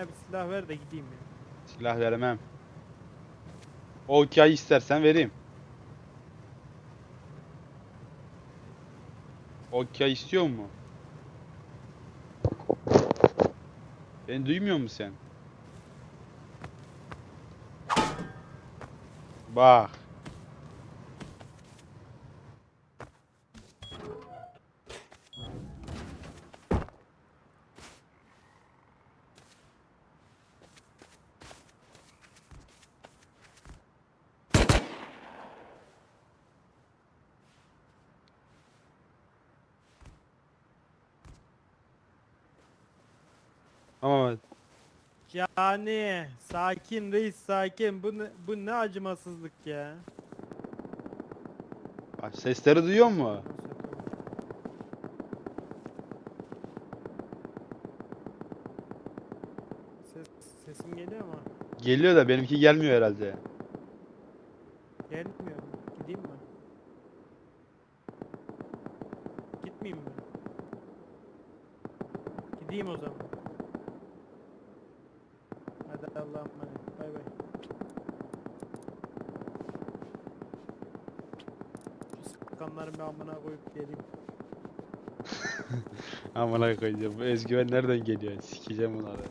bana bir silah ver de gideyim ya. Silah vermem. O hikayeyi istersen vereyim. O hikayeyi istiyor mu? Beni duymuyor musun sen? Bak. Ama Yani sakin reis sakin. Bu ne, bu ne acımasızlık ya. bak sesleri duyuyor mu? Ses, sesin geliyor mu? Geliyor da benimki gelmiyor herhalde. Gelmiyor? Gideyim mi? Gitmeyeyim mi? Gideyim o zaman. Allah'a emanet. Bay bay. Şu sıkanları bir amına koyup geleyim. Amına koyacağım. Bu özgüven nereden geliyor? Sikeceğim bunları.